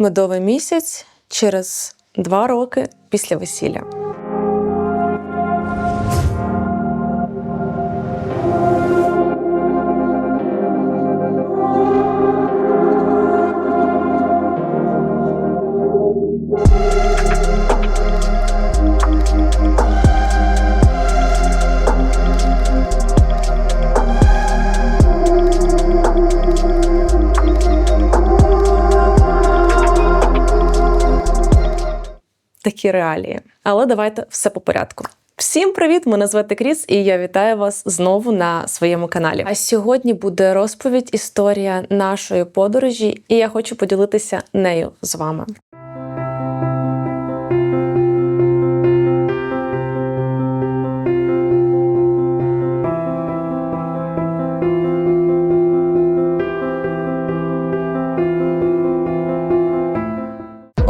медовий місяць через два роки після весілля. Такі реалії. Але давайте все по порядку. Всім привіт! Мене звати Кріс, і я вітаю вас знову на своєму каналі. А сьогодні буде розповідь історія нашої подорожі, і я хочу поділитися нею з вами.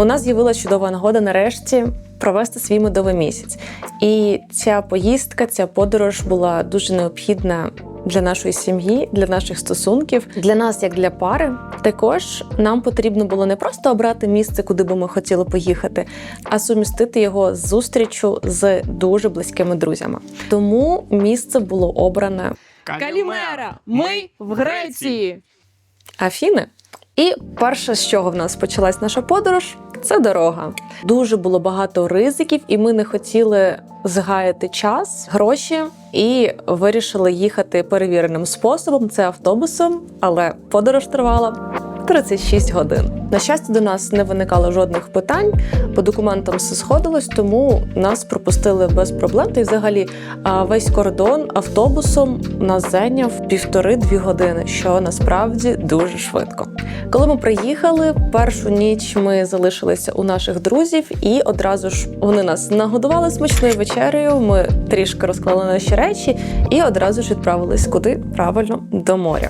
У нас з'явилася чудова нагода нарешті провести свій медовий місяць. І ця поїздка, ця подорож була дуже необхідна для нашої сім'ї, для наших стосунків, для нас, як для пари. Також нам потрібно було не просто обрати місце, куди би ми хотіли поїхати, а сумістити його з зустрічю з дуже близькими друзями. Тому місце було обране Калімера! Ми в Греції! Афіни. І перше, з чого в нас почалась наша подорож, це дорога. Дуже було багато ризиків, і ми не хотіли згаяти час, гроші, і вирішили їхати перевіреним способом це автобусом, але подорож тривала 36 годин. На щастя, до нас не виникало жодних питань. По документам все сходилось, тому нас пропустили без проблем. Та й взагалі весь кордон автобусом нас зайняв півтори-дві години, що насправді дуже швидко. Коли ми приїхали, першу ніч ми залишилися у наших друзів, і одразу ж вони нас нагодували смачною вечерею. Ми трішки розклали наші речі і одразу ж відправились куди правильно до моря.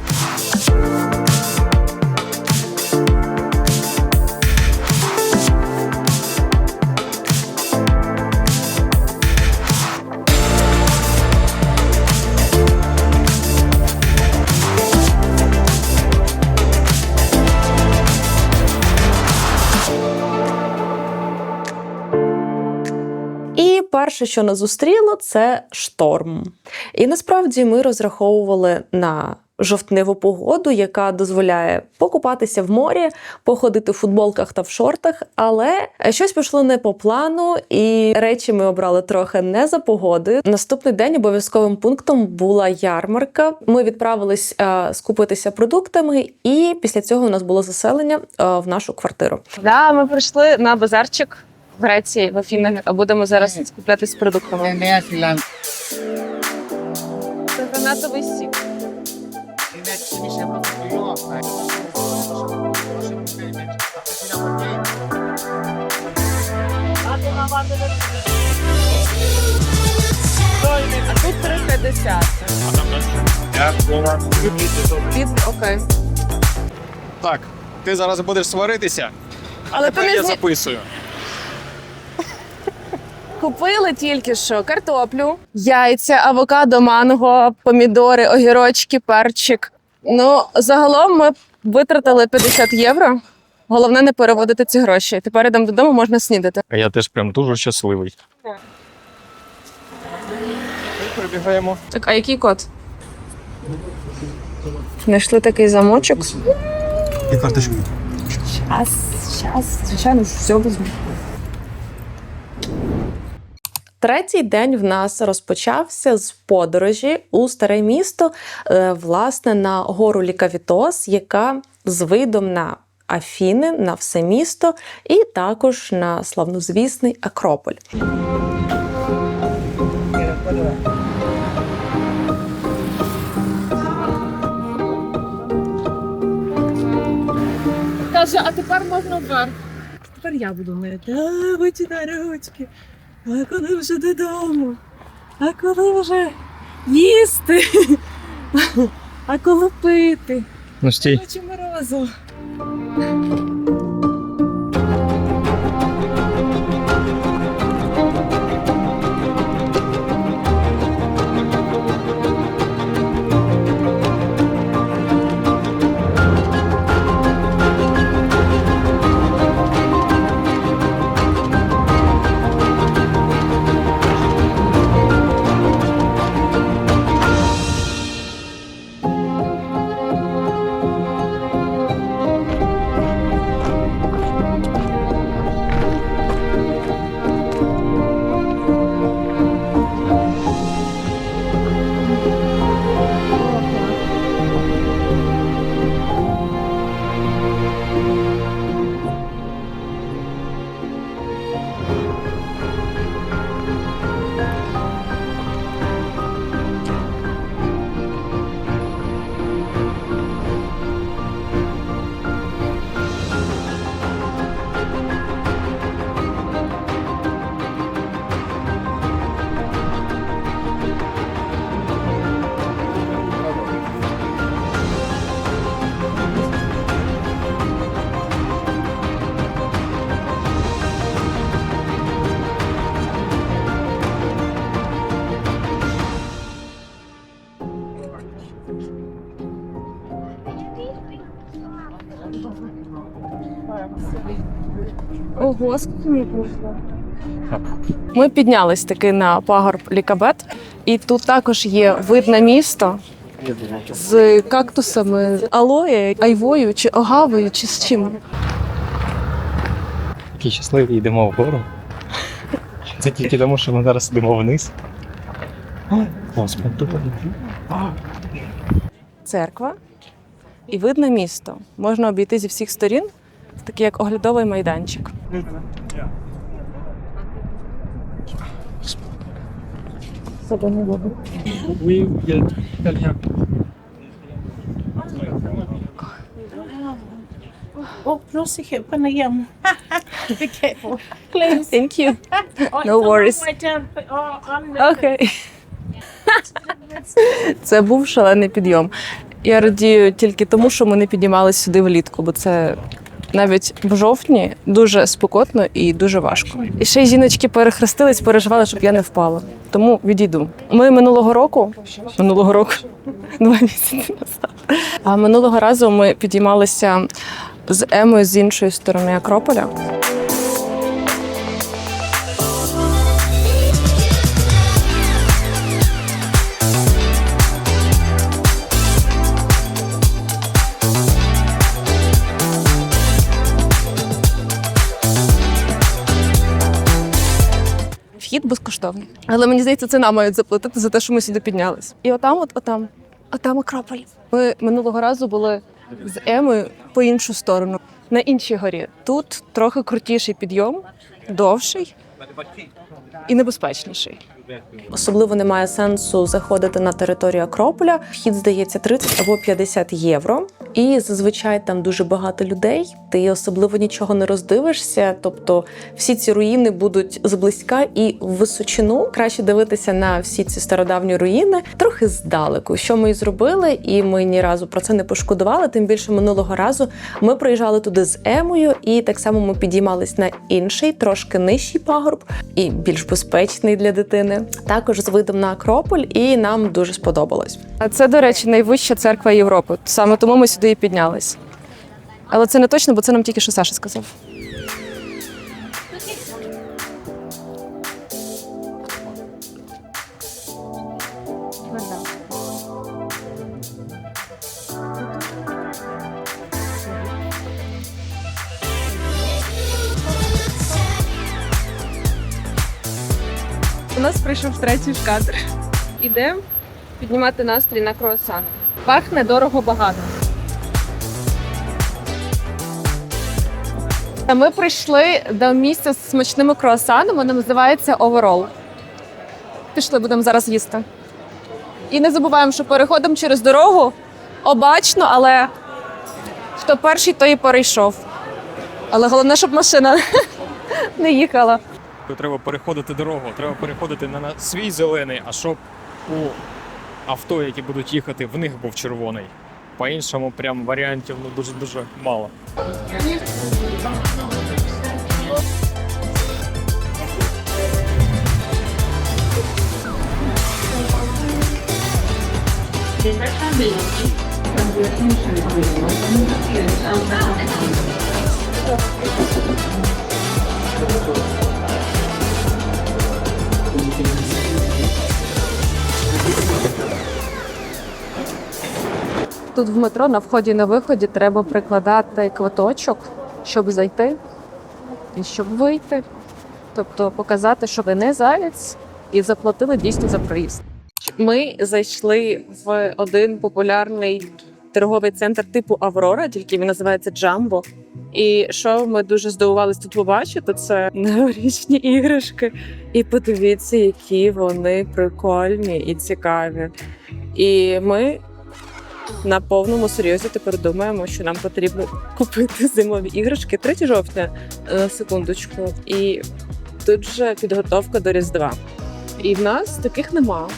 Перше, що нас зустріло, це шторм. І насправді ми розраховували на жовтневу погоду, яка дозволяє покупатися в морі, походити в футболках та в шортах. Але щось пішло не по плану, і речі ми обрали трохи не за погодою. Наступний день обов'язковим пунктом була ярмарка. Ми відправились е, скупитися продуктами, і після цього у нас було заселення е, в нашу квартиру. Да, ми прийшли на базарчик в Греції в Афінах, а будемо зараз скуплятися з продуктами. Це гранатовий сік. Під окей. Так, ти зараз будеш сваритися, але ти я не зні- записую купили тільки що картоплю, яйця, авокадо, манго, помідори, огірочки, перчик. Ну, загалом ми витратили 50 євро. Головне не переводити ці гроші. Тепер йдемо додому, можна снідати. А я теж прям дуже щасливий. Так. Прибігаємо. Так, а який код? Знайшли такий замочок. І карточку. Щас, щас, звичайно, все візьму. Третій день в нас розпочався з подорожі у старе місто, е, власне, на гору Лікавітос, яка з видом на Афіни, на все місто, і також на славнозвісний Акрополь. Каже, а тепер можна вверх. Тепер я буду мити. А, оті на ручки. А коли вже додому? А коли вже їсти? А коли пити? Ну стій. Хочу морозу. Ми піднялись таки на пагорб Лікабет, і тут також є вид на місто з кактусами, алоє, айвою чи огавою, чи з чим. Такі щасливі йдемо вгору. Це тільки тому, що ми зараз йдемо вниз. Церква і вид на місто. Можна обійти зі всіх сторін, такий як оглядовий майданчик. О, просить понаєм. Be careful. Please. Thank you. Oh, No worries. Oh, not- Це був шалений підйом. Я радію тільки тому, що ми не піднімалися сюди влітку, бо це навіть в жовтні дуже спекотно і дуже важко. І ще й жіночки перехрестились, переживали, щоб я не впала. Тому відійду. Ми минулого року, минулого року, два місяці назад. А минулого разу ми підіймалися з Емою з іншої сторони Акрополя. Вхід безкоштовний. Але мені здається, це нам мають заплатити за те, що ми сюди піднялись. І отам, от отам, отам Акрополь. Ми минулого разу були з Емою по іншу сторону, на іншій горі. Тут трохи крутіший підйом, довший і небезпечніший. Особливо немає сенсу заходити на територію Акрополя. Вхід здається 30 або 50 євро. І зазвичай там дуже багато людей. Ти особливо нічого не роздивишся. Тобто всі ці руїни будуть зблизька і в височину. Краще дивитися на всі ці стародавні руїни трохи здалеку. Що ми і зробили, і ми ні разу про це не пошкодували. Тим більше минулого разу ми приїжджали туди з Емою, і так само ми підіймались на інший, трошки нижчий пагорб і більш безпечний для дитини. Також з видом на Акрополь, і нам дуже сподобалось. А це, до речі, найвища церква Європи. Саме тому ми сюди і піднялись. Але це не точно, бо це нам тільки що Саша сказав. У нас прийшов третій кадр. Ідемо піднімати настрій на круасан. Пахне дорого багато. Ми прийшли до місця з смачними круасанами, воно називається Overall. Пішли, будемо зараз їсти. І не забуваємо, що переходимо через дорогу обачно, але хто перший, той і перейшов. Але головне, щоб машина не їхала. Треба переходити дорогу, треба переходити на свій зелений, а щоб у авто, які будуть їхати, в них був червоний. По-іншому, прям варіантів ну, дуже-дуже мало. Тут в метро на вході на виході треба прикладати квиточок, щоб зайти і щоб вийти. Тобто показати, що ви не заяць, і заплатили дійсно за проїзд. Ми зайшли в один популярний торговий центр типу Аврора, тільки він називається Джамбо. І що ми дуже здивувалися тут побачити, це новорічні іграшки. І подивіться, які вони прикольні і цікаві. І ми на повному серйозі тепер думаємо, що нам потрібно купити зимові іграшки 3 жовтня на секундочку. І тут же підготовка до Різдва. І в нас таких нема.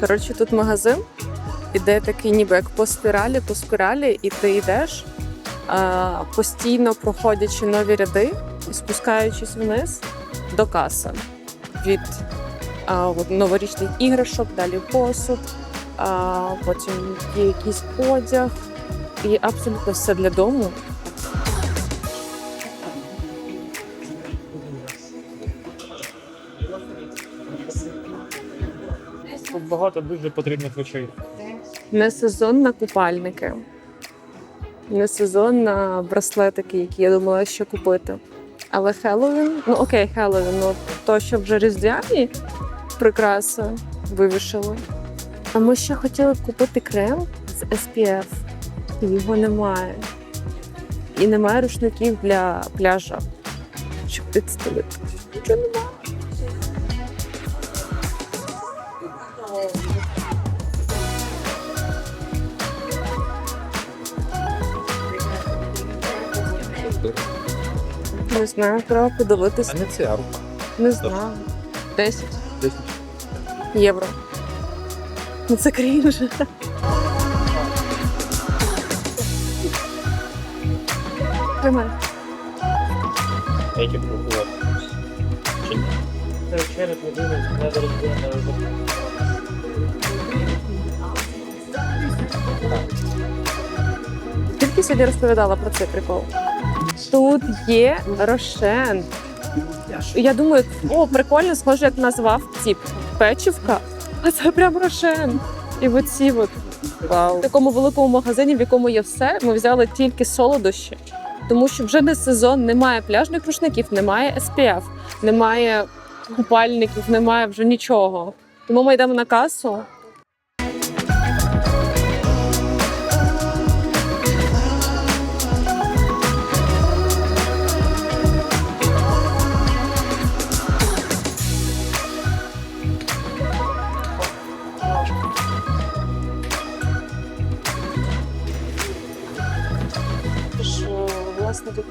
Коротше, тут магазин, іде такий ніби як по спіралі, по спіралі, і ти йдеш, постійно проходячи нові ряди спускаючись вниз до каси. Від а, от, новорічних іграшок, далі посуд, а, потім є якийсь одяг, і абсолютно все для дому. Тут багато дуже потрібних речей. Не сезон на купальники, не сезон на браслетики, які я думала, що купити. Але Хеллоуін, ну окей, Хеллоуін, ну то, що вже різдвяні прикраси вивішили. А ми ще хотіли купити крем з SPF. І Його немає. І немає рушників для пляжа, щоб підстелити. Нічого немає. Не знаю, треба подивитися. А не а рука. Не знаю. 10 Десять. Євро. Ну це крінж. Тримай. Які пробувати. Чи ні? Тільки сьогодні розповідала про цей прикол. Тут є рошен. Я думаю, о, прикольно, схоже, як назвав ці печівка. А це прям рошен. І оці от. Вау. В такому великому магазині, в якому є все, ми взяли тільки солодощі. Тому що вже не сезон, немає пляжних рушників, немає SPF, немає купальників, немає вже нічого. Тому ми йдемо на касу.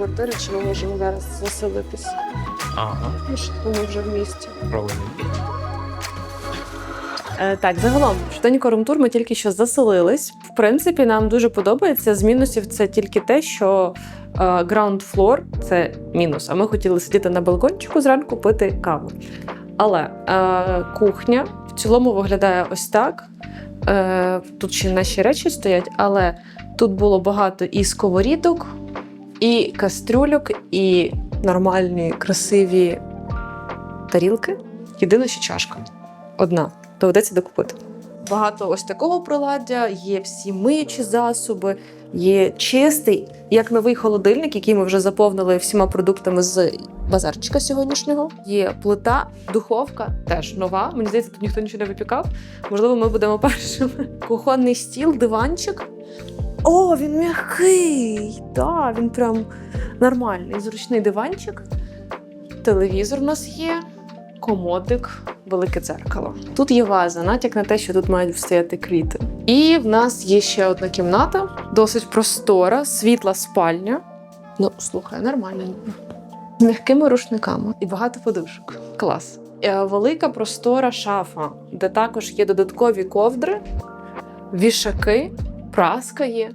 Квартири, чи ми можемо зараз заселитись? Ага, Ну, що ми вже в місті. правильно. Е, так, загалом, Штанько Румтур ми тільки що заселились. В принципі, нам дуже подобається. З мінусів це тільки те, що е, ground floor – це мінус. А ми хотіли сидіти на балкончику зранку пити каву. Але е, кухня в цілому виглядає ось так. Е, тут ще наші речі стоять, але тут було багато і сковорідок, і кастрюльок, і нормальні, красиві тарілки. Єдине, що чашка одна доведеться докупити. Багато ось такого приладдя, є всі миючі засоби, є чистий, як новий холодильник, який ми вже заповнили всіма продуктами з базарчика сьогоднішнього. Є плита, духовка теж нова. Мені здається, тут ніхто нічого не випікав. Можливо, ми будемо першими. Кухонний стіл, диванчик. О, він м'який! Так, він прям нормальний. Зручний диванчик. Телевізор у нас є комодик, велике дзеркало. Тут є ваза, натяк на те, що тут мають стояти квіти. І в нас є ще одна кімната, досить простора, світла спальня. Ну, слухай, нормально. З м'якими рушниками і багато подушок. Клас. Е, Велика простора шафа, де також є додаткові ковдри, вішаки, праска є.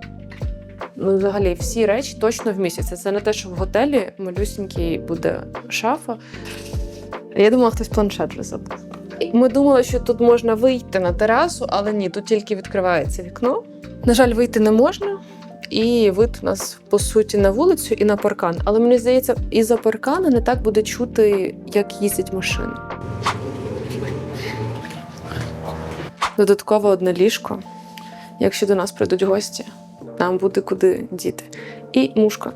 Ну, взагалі, всі речі точно вмістяться. Це не те, що в готелі малюсінький буде шафа. Я думала, хтось планшет вже забув. Ми думали, що тут можна вийти на терасу, але ні, тут тільки відкривається вікно. На жаль, вийти не можна. І вид у нас по суті на вулицю і на паркан. Але мені здається, і за паркана не так буде чути, як їздять машини. Додатково одне ліжко. Якщо до нас прийдуть гості, нам буде куди діти. І мушка.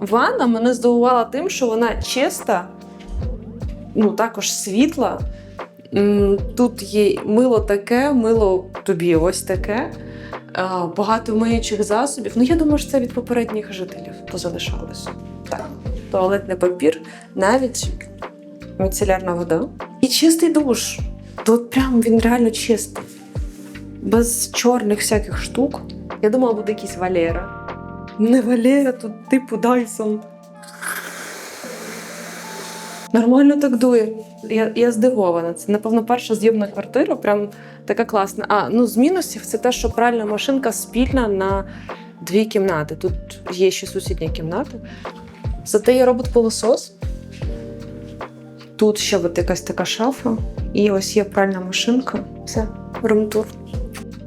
Ванна мене здивувала тим, що вона чиста, ну також світла. Тут є мило таке, мило тобі ось таке. Багато миючих засобів. Ну, я думаю, що це від попередніх жителів позалишалося. Так, туалетний папір, навіть міцелярна вода. І чистий душ. Тут прям він реально чистий. Без чорних всяких штук. Я думала, буде якийсь Валера. Не Валера, тут типу Дайсон. Нормально так дує. Я, я здивована. Це, напевно, перша зйомна квартира, прям така класна. А ну з мінусів це те, що пральна машинка спільна на дві кімнати. Тут є ще сусідня кімната. Зате є робот-пилосос. Тут ще от якась така шафа, і ось є пральна машинка. Все, румтур.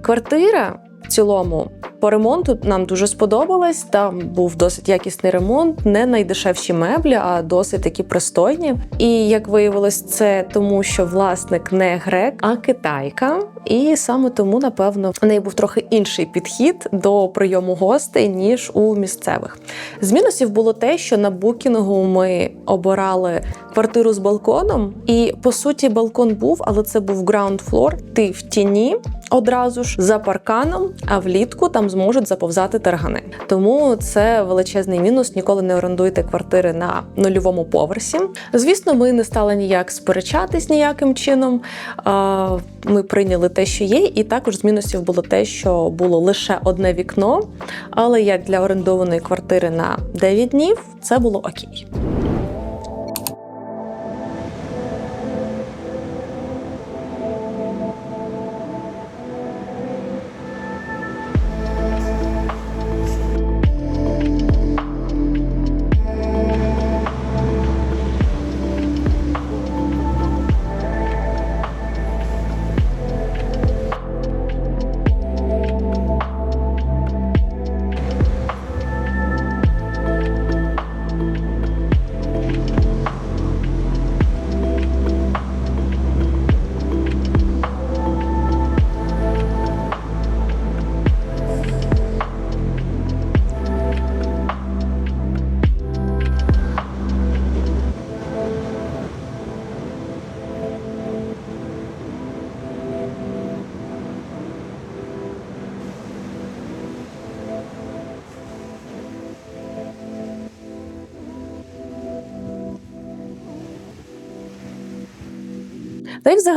Квартира в цілому По ремонту нам дуже сподобалось. Там був досить якісний ремонт, не найдешевші меблі, а досить такі пристойні. І як виявилось, це тому, що власник не грек, а китайка. І саме тому, напевно, в неї був трохи інший підхід до прийому гостей ніж у місцевих. З мінусів було те, що на букінгу ми обирали квартиру з балконом, і по суті, балкон був, але це був ground floor. Ти в тіні одразу ж за парканом, а влітку там зможуть заповзати таргани. Тому це величезний мінус. Ніколи не орендуйте квартири на нульовому поверсі. Звісно, ми не стали ніяк сперечатись ніяким чином. Ми прийняли те, що є, і також з мінусів було те, що було лише одне вікно. Але як для орендованої квартири на 9 днів, це було окей.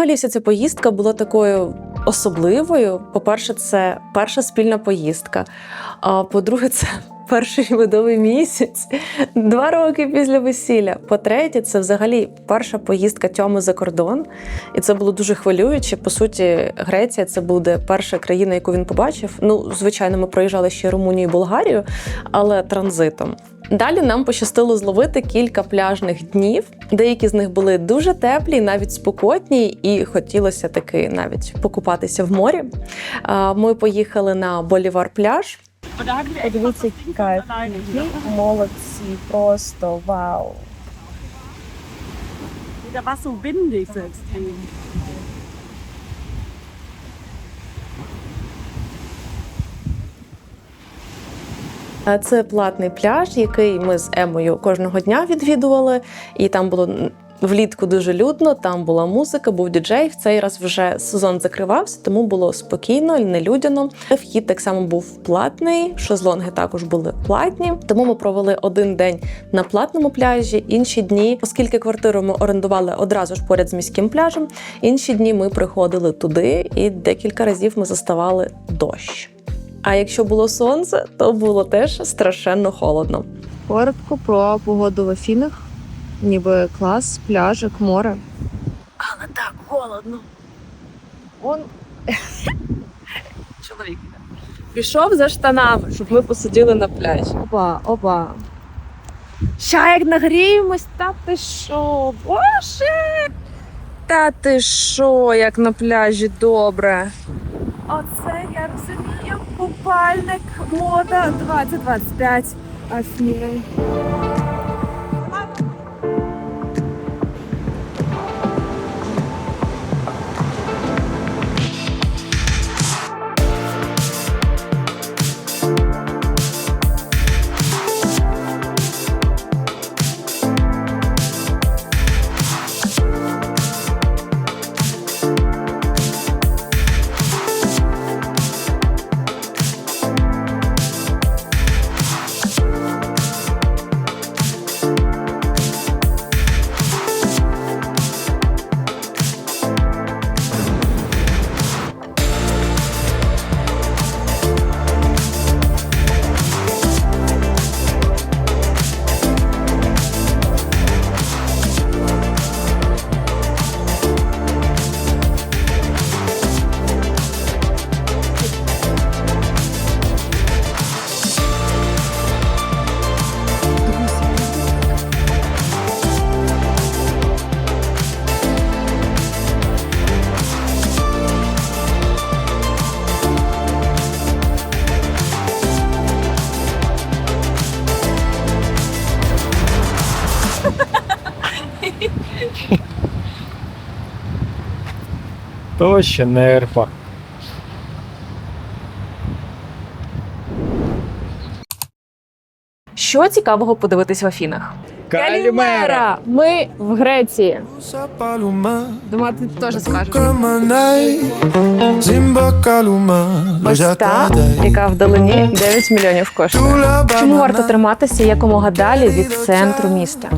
Взагалі вся ця поїздка була такою особливою. По-перше, це перша спільна поїздка. А по-друге, це перший медовий місяць, два роки після весілля. По-третє, це взагалі перша поїздка Тьоми за кордон. І це було дуже хвилююче. По суті, Греція це буде перша країна, яку він побачив. Ну, звичайно, ми проїжджали ще Румунію і Болгарію, але транзитом. Далі нам пощастило зловити кілька пляжних днів. Деякі з них були дуже теплі, навіть спокотні, і хотілося таки навіть покупатися в морі. Ми поїхали на Болівар пляж. Подивіться, які кайф. Молодці, просто вау. Der war so windig so. А Це платний пляж, який ми з Емою кожного дня відвідували, і там було влітку дуже людно. Там була музика, був діджей. В цей раз вже сезон закривався, тому було спокійно, нелюдяно. Вхід так само був платний. Шезлонги також були платні. Тому ми провели один день на платному пляжі. Інші дні, оскільки квартиру ми орендували одразу ж поряд з міським пляжем. Інші дні ми приходили туди, і декілька разів ми заставали дощ. А якщо було сонце, то було теж страшенно холодно. Коротко про погоду в Афінах. Ніби клас, пляжик, море. Але так холодно. Он чоловік пішов за штанами, щоб ми посиділи на пляжі. Опа, опа. Ща як нагріємось, та ти що, боже! Та ти що, як на пляжі добре. Оце я розумію, купальник мода 2025. Афіни. Ще нерпа. Що цікавого подивитись в Афінах? Калімера! Ми в Греції. Думаю, ти теж скажеш. Ось та, яка вдалині 9 мільйонів коштує. Чому варто триматися якомога далі від центру міста?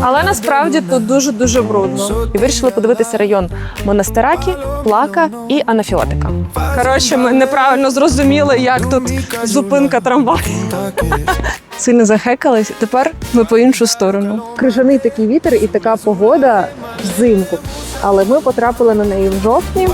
Але насправді тут дуже дуже брудно. І вирішили подивитися район Монастиракі, Плака і Анафіотика. Коротше, ми неправильно зрозуміли, як тут зупинка трамваю. Сильно захекались. Тепер ми по іншу сторону. Крижаний такий вітер і така погода взимку. Але ми потрапили на неї в жовтні.